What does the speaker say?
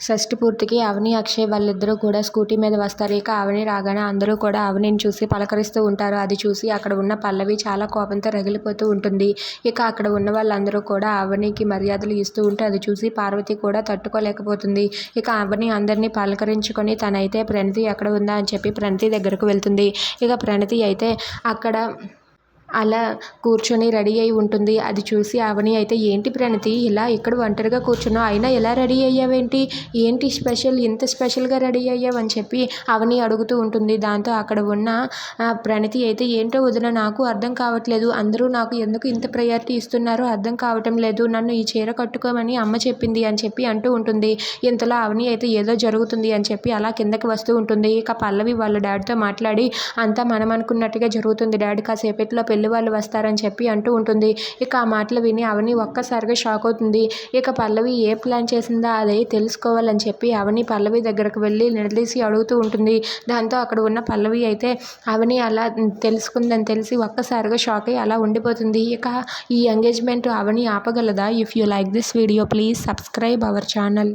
షష్టి పూర్తికి అవని అక్షయ్ వాళ్ళిద్దరూ కూడా స్కూటీ మీద వస్తారు. ఇక అవని రాగానే అందరూ కూడా అవనిని చూసి పలకరిస్తూ ఉంటారు. అది చూసి అక్కడ ఉన్న పల్లవి చాలా కోపంతో రగిలిపోతూ ఉంటుంది. ఇక అక్కడ ఉన్న వాళ్ళందరూ కూడా అవనికి మర్యాదలు ఇస్తూ ఉంటే అది చూసి పార్వతి కూడా తట్టుకోలేకపోతుంది. ఇక అవని అందరినీ పలకరించుకొని తనైతే ప్రణతి ఎక్కడ ఉందా? అని చెప్పి ప్రణతి దగ్గరకు వెళ్తుంది. ఇక ప్రణతి అయితే అక్కడ అలా కూర్చొని రెడీ అయి ఉంటుంది. అది చూసి అవని అయితే ఏంటి ప్రణతి ఇలా ఇక్కడ ఒంటరిగా కూర్చున్నావు అయినా ఎలా రెడీ అయ్యావేంటి? ఏంటి స్పెషల్? ఇంత స్పెషల్గా రెడీ అయ్యావు? అని చెప్పి అవని అడుగుతూ ఉంటుంది. దాంతో అక్కడ ఉన్న ప్రణతి అయితే ఏంటో వదిన నాకు అర్థం కావట్లేదు. అందరూ నాకు ఎందుకు ఇంత ప్రయారిటీ ఇస్తున్నారో అర్థం కావటం లేదు. నన్ను ఈ చీర కట్టుకోమని అమ్మ చెప్పింది అని చెప్పి అంటూ ఉంటుంది. ఇంతలో అవని అయితే ఏదో జరుగుతుంది అని చెప్పి అలా కిందకి వస్తూ ఉంటుంది. ఇక పల్లవి వాళ్ళ డాడీతో మాట్లాడి అంతా మనం అనుకున్నట్టుగా జరుగుతుంది డాడీ. కాసేపట్లో పెళ్ళి వాళ్ళు వస్తారని చెప్పి అంటూ ఉంటుంది. ఇక ఆ మాటలు విని అవని ఒక్కసారిగా షాక్ అవుతుంది. ఇక పల్లవి ఏ ప్లాన్ చేసిందో అది తెలుసుకోవాలని చెప్పి అవని పల్లవి దగ్గరకు వెళ్ళి నిలదీసి అడుగుతూ ఉంటుంది. దాంతో అక్కడ ఉన్న పల్లవి అయితే అవని అలా తెలుసుకుందని తెలిసి ఒక్కసారిగా షాక్ అయ్యి అలా ఉండిపోతుంది. ఇక ఈ engagement Avani ఆపగలదా? If you like this video please subscribe our channel